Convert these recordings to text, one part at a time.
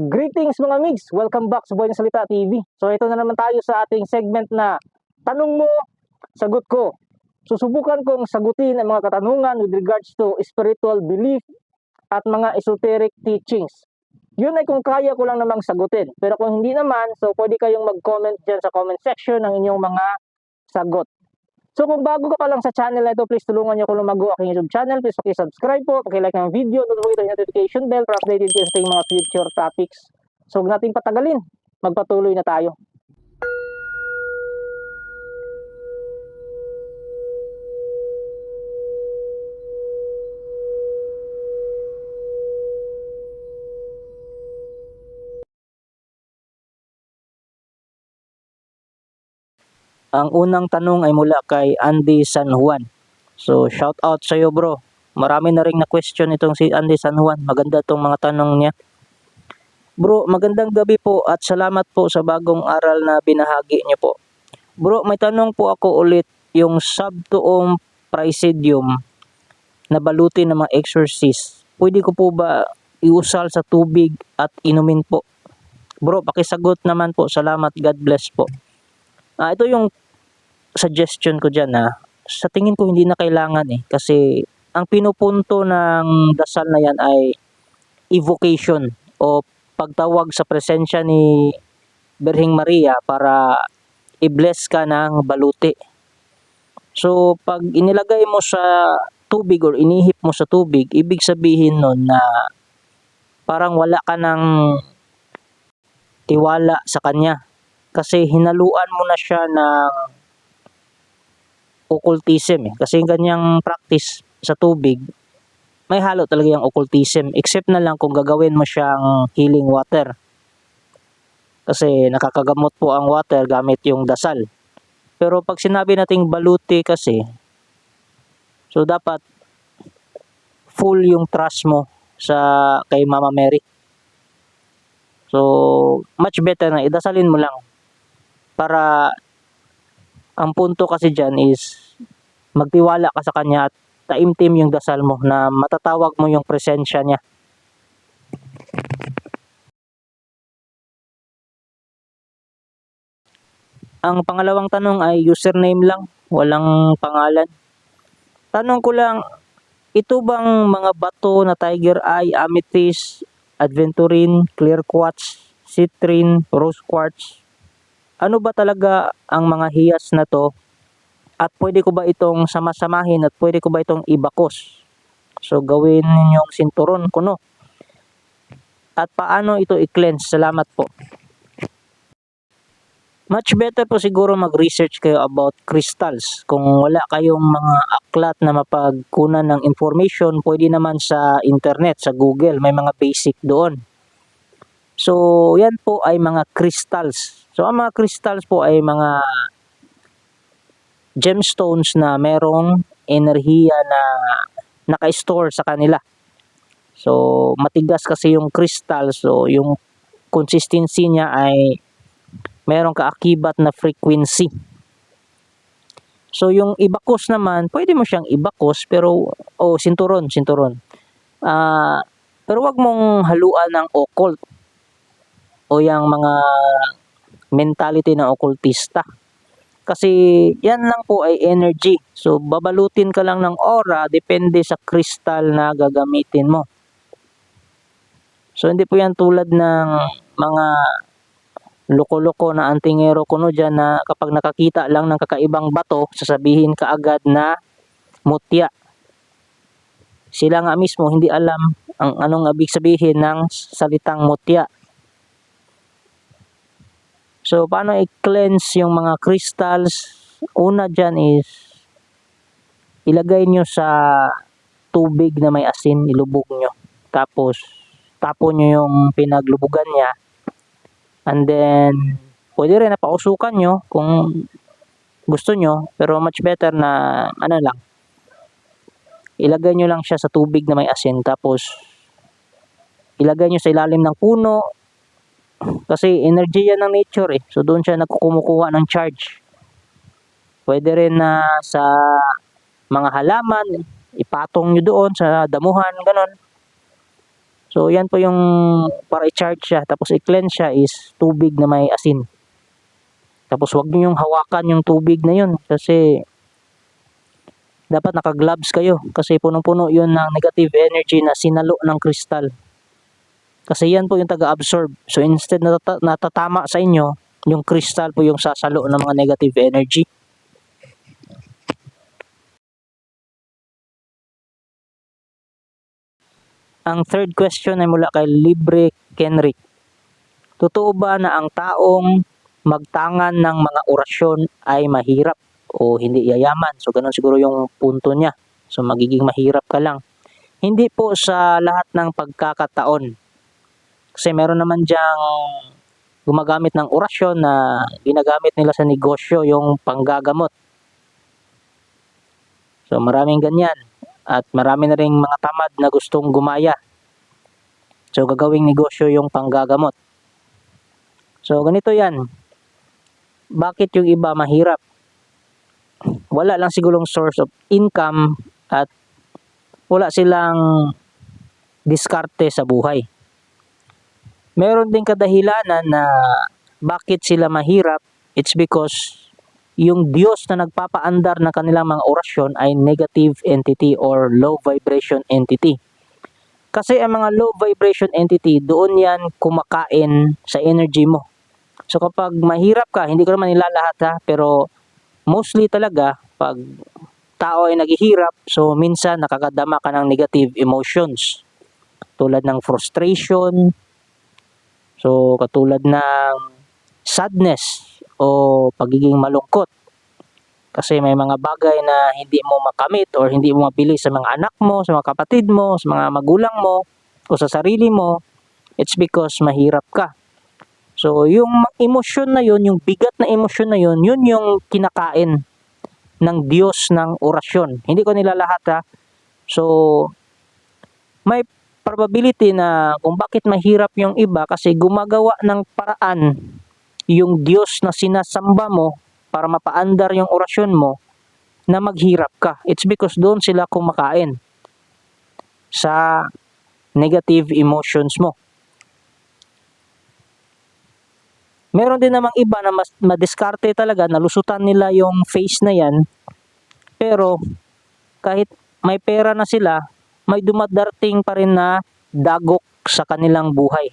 Greetings mga migs! Welcome back sa Buhay ng Salita TV. So ito na naman tayo sa ating segment na Tanong mo, sagot ko. Susubukan kong sagutin ang mga katanungan with regards to spiritual belief at mga esoteric teachings. Yun ay kung kaya ko lang namang sagutin. Pero kung hindi naman, so pwede kayong mag-comment dyan sa comment section ng inyong mga sagot. So kung bago ka pa lang sa channel na ito, please tulungan niyo ako lumago aking YouTube channel. Please paki-subscribe po, paki-like ng video, notify yung notification bell para updated kayo sa mga future topics. So huwag nating patagalin, magpatuloy na tayo. Ang unang tanong ay mula kay Andy San Juan. So, shout out sa iyo bro. Marami na rin na question itong si Andy San Juan. Maganda itong mga tanong niya. Bro, magandang gabi po at salamat po sa bagong aral na binahagi niyo po. Bro, may tanong po ako ulit yung subtuong praesidium na balutin ng mga exorcist. Pwede ko po ba iusal sa tubig at inumin po? Bro, pakisagot naman po. Salamat. God bless po. Ah, ito yung suggestion ko dyan na sa tingin ko hindi na kailangan eh. Kasi ang pinupunto ng dasal na yan ay evocation o pagtawag sa presensya ni Birhing Maria para i-bless ka ng baluti. So pag inilagay mo sa tubig or inihip mo sa tubig, ibig sabihin nun na parang wala ka ng tiwala sa kanya kasi hinaluan mo na siya ng occultism eh. Kasi ganyang practice sa tubig, may halo talaga yung occultism. Except na lang kung gagawin mo siyang healing water. Kasi nakakagamot po ang water gamit yung dasal. Pero pag sinabi nating baluti kasi, so dapat full yung trust mo sa kay Mama Mary. So, much better na idasalin mo lang para ang punto kasi dyan is magtiwala ka sa kanya at taimtim yung dasal mo na matatawag mo yung presensya niya. Ang pangalawang tanong ay username lang, walang pangalan. Tanong ko lang, ito bang mga bato na tiger eye, amethyst, aventurine, clear quartz, citrine, rose quartz, ano ba talaga ang mga hiyas na to? At pwede ko ba itong samasamahin at pwede ko ba itong ibakos? So gawin ninyong sinturon kuno at paano ito i-cleanse? Salamat po. Much better po siguro mag-research kayo about crystals. Kung wala kayong mga aklat na mapagkunan ng information pwede naman sa internet sa google. May mga basic doon So, yan po ay mga crystals. So, ang mga crystals po ay mga gemstones na merong enerhiya na naka-store sa kanila. So, matigas kasi yung crystal. So, yung consistency niya ay merong kaakibat na frequency. So, yung ibakos naman, pwede mo siyang ibakos, pero, oh, sinturon, sinturon. Ah, pero wag mong haluan ng occult o yung mga mentality ng okultista. Kasi yan lang po ay energy. So babalutin ka lang ng aura depende sa crystal na gagamitin mo. So hindi po yan tulad ng mga loko-loko na antingero kuno dyan na kapag nakakita lang ng kakaibang bato, sasabihin ka agad na mutya. Sila nga mismo hindi alam ang anong ibig sabihin ng salitang mutya. So, paano i-cleanse yung mga crystals? Una dyan is, ilagay nyo sa tubig na may asin, ilubog nyo. Tapos, tapon nyo yung pinaglubugan niya. And then, pwede rin na pausukan nyo kung gusto nyo. Pero much better na, ano lang, ilagay nyo lang siya sa tubig na may asin. Tapos, ilagay nyo sa ilalim ng puno, kasi energy yan ng nature eh. So doon siya nagkukumukuha ng charge. Pwede rin na sa mga halaman, ipatong nyo doon sa damuhan, ganon. So, yan po yung para i-charge siya. Tapos i-cleanse siya is tubig na may asin. Tapos wag niyo yung hawakan yung tubig na yun kasi dapat naka-gloves kayo kasi punong-puno yun ng negative energy na sinalo ng kristal. Kasi yan po yung taga-absorb. So instead na nata- natatama sa inyo, yung kristal po yung sasalo ng mga negative energy. Ang third question ay mula kay Libre Kenrick. Totoo ba na ang taong magtangan ng mga orasyon ay mahirap o hindi yayaman? So ganun siguro yung punto niya. So magiging mahirap ka lang. Hindi po sa lahat ng pagkakataon. Kasi meron naman diyang gumagamit ng orasyon na ginagamit nila sa negosyo, yung panggagamot. So maraming ganyan. At marami na rin mga tamad na gustong gumaya. So gagawing negosyo yung panggagamot. So ganito yan. Bakit yung iba mahirap? Wala lang sigurong source of income at wala silang diskarte sa buhay. Meron din kadahilanan na bakit sila mahirap. It's because yung Diyos na nagpapaandar ng kanilang mga orasyon ay negative entity or low vibration entity. Kasi ang mga low vibration entity, doon yan kumakain sa energy mo. So kapag mahirap ka, hindi ko naman nilalahat ha, pero mostly talaga, pag tao ay naghihirap, so minsan nakakadama ka ng negative emotions. Tulad ng frustration, so katulad ng sadness o pagiging malungkot. Kasi may mga bagay na hindi mo makamit or hindi mo mapili sa mga anak mo, sa mga kapatid mo, sa mga magulang mo, o sa sarili mo, it's because mahirap ka. So, yung emosyon na yun, yung bigat na emosyon na yun, yun yung kinakain ng Diyos ng orasyon. Hindi ko nilalahat ha. So, may probability na kung bakit mahirap yung iba kasi gumagawa ng paraan yung Diyos na sinasamba mo para mapaandar yung orasyon mo na maghirap ka. It's because doon sila kumakain sa negative emotions mo. Meron din namang iba na mas madiskarte talaga, nalusutan nila yung face na yan. Pero kahit may pera na sila, may dumadarting pa rin na dagok sa kanilang buhay.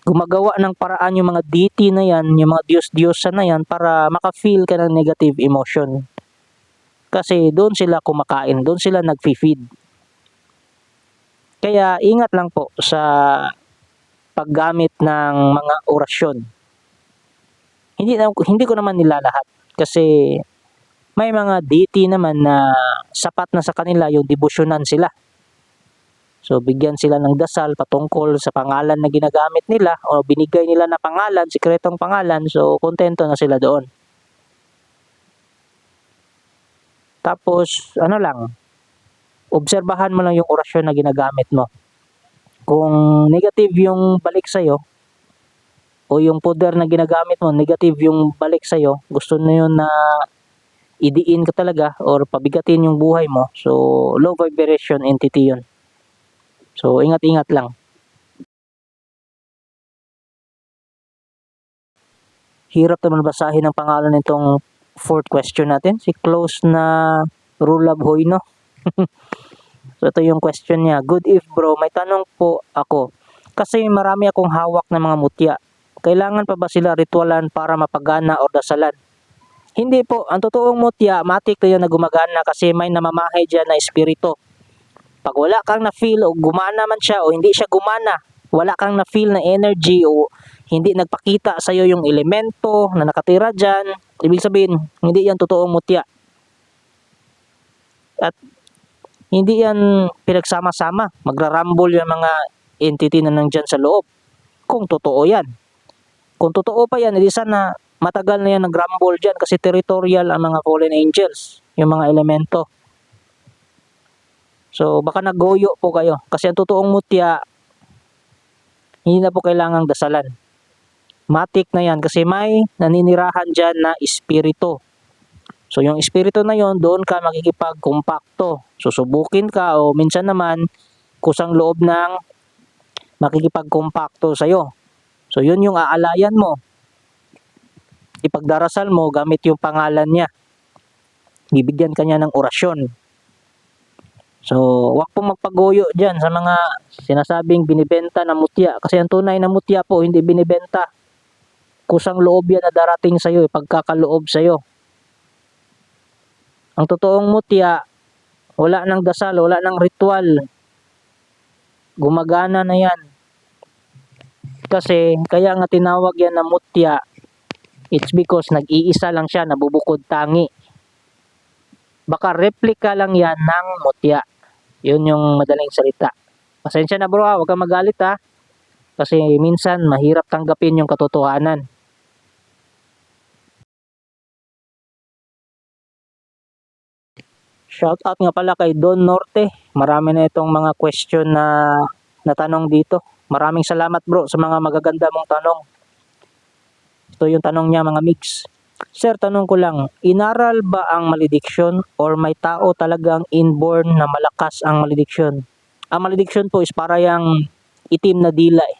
Gumagawa ng paraan yung mga deity na yan, yung mga Diyos-Diyosa na yan para maka-feel ka ng negative emotion. Kasi doon sila kumakain, doon sila nag-feed. Kaya ingat lang po sa paggamit ng mga orasyon. Hindi na, hindi ko naman nilalahat kasi may mga deity naman na sapat na sa kanila yung debosyonan sila. So bigyan sila ng dasal patungkol sa pangalan na ginagamit nila o binigay nila na pangalan, sikretong pangalan, so kontento na sila doon. Tapos ano lang, obserbahan mo lang yung orasyon na ginagamit mo. Kung negative yung balik sa'yo, o yung poder na ginagamit mo, negative yung balik sa'yo, gusto na yun na idiin ka talaga or pabigatin yung buhay mo. So, low vibration entity yun. So, ingat-ingat lang. Hirap naman basahin ang pangalan nitong fourth question natin. Si close na Rulab Hoyno. so, ito yung question niya. Good if bro, may tanong po ako. Kasi marami akong hawak na mga mutya. Kailangan pa ba sila ritualan para mapagana o dasalan? Hindi po. Ang totoong mutya, matik yan na gumagana kasi may namamahay dyan na espiritu. Pag wala kang na-feel o gumana man siya o hindi siya gumana, wala kang na-feel na energy o hindi nagpakita sa iyo yung elemento na nakatira dyan, ibig sabihin, hindi yan totoong mutya. At hindi yan pinagsama-sama. Magrarambol yung mga entity na nandyan sa loob. Kung totoo yan. Kung totoo pa yan, edi sana matagal na yan nagrumble dyan kasi territorial ang mga fallen angels, yung mga elemento. So, baka nagoyo po kayo. Kasi ang totoong mutya, hindi na po kailangang dasalan. Matik na yan kasi may naninirahan dyan na espiritu. So, yung espiritu na yon doon ka makikipagkumpakto. Susubukin ka o minsan naman kusang loob ng makikipagkompakto sa'yo. So, yun yung aalayan mo. Ipagdarasal mo gamit yung pangalan niya. Bibigyan ka niya ng orasyon. So, wag pong magpaguyo dyan sa mga sinasabing binibenta na mutya. Kasi ang tunay na mutya po, hindi binibenta. Kusang loob yan na darating sa'yo, ipagkakaloob sa'yo. Ang totoong mutya, wala nang dasal, wala nang ritual. Gumagana na yan. Kasi, kaya nga tinawag yan na mutya, it's because nag-iisa lang siya, nabubukod tangi. Baka replika lang yan ng mutya. Yun yung madaling salita. Pasensya na bro ha, huwag kang magalit ha. Kasi minsan mahirap tanggapin yung katotohanan. Shout out nga pala kay Don Norte. Marami na itong mga question na natanong dito. Maraming salamat bro sa mga magaganda mong tanong. Ito yung tanong niya mga mix. Sir, tanong ko lang, inaral ba ang malediction or may tao talagang inborn na malakas ang malediction? Ang malediction po is para yung itim na dila eh.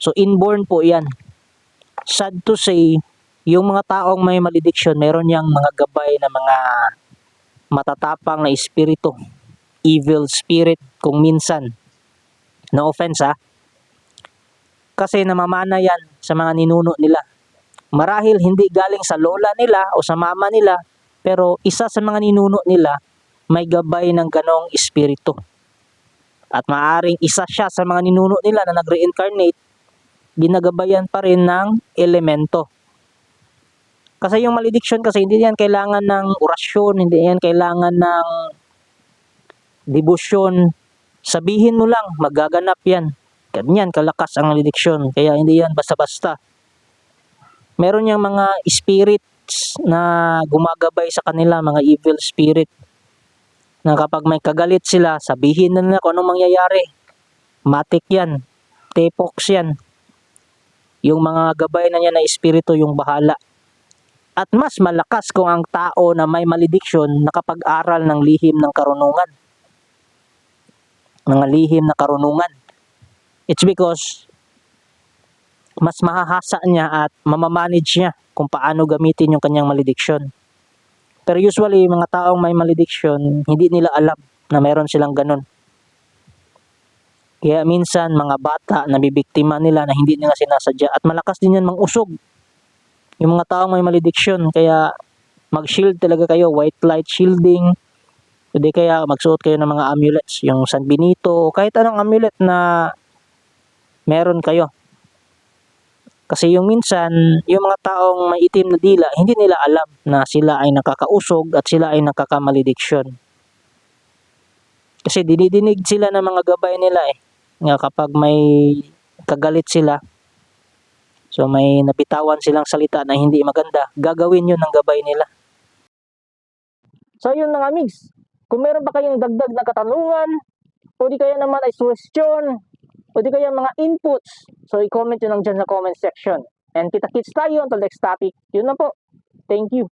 So inborn po yan. Sad to say, yung mga taong may malediction, meron yang mga gabay na mga matatapang na espiritu. Evil spirit kung minsan. No offense ha. Kasi namamana yan sa mga ninuno nila. Marahil hindi galing sa lola nila o sa mama nila, pero isa sa mga ninuno nila may gabay ng ganong espiritu. At maaring isa siya sa mga ninuno nila na nag-reincarnate, ginagabayan pa rin ng elemento. Kasi yung malediction kasi hindi yan kailangan ng orasyon, hindi yan kailangan ng debosyon. Sabihin mo lang, magaganap yan. Ganyan kalakas ang malediction. Kaya hindi yan basta-basta meron yung mga spirits na gumagabay sa kanila, mga evil spirit. Na kapag may kagalit sila, sabihin na nila kung anong mangyayari. Matik yan. Tepox yan. Yung mga gabay na niya na espiritu yung bahala. At mas malakas kung ang tao na may malediction nakapag-aral ng lihim ng karunungan. Mga lihim na karunungan. It's because mas mahahasa niya at mamamanage niya kung paano gamitin yung kanyang malediction. Pero usually, mga taong may malediction, hindi nila alam na meron silang ganun. Kaya minsan, mga bata, nabibiktima nila na hindi nila sinasadya. At malakas din yan mang-usog. Yung mga taong may malediction, kaya mag-shield talaga kayo, white light shielding, Hindi kaya magsuot kayo ng mga amulets, yung San Benito, kahit anong amulet na meron kayo. Kasi yung minsan, yung mga taong may itim na dila, hindi nila alam na sila ay nakakausog at sila ay nakakamalidiksyon. Kasi dinidinig sila ng mga gabay nila eh. Nga kapag may kagalit sila, so may nabitawan silang salita na hindi maganda, gagawin yun ng gabay nila. So yun mga migs, kung meron ba kayong dagdag na katanungan, o di kaya naman ay question, o di kaya mga inputs, so i-comment nyo lang dyan sa comment section. And kita-kits tayo until next topic. Yun na po. Thank you.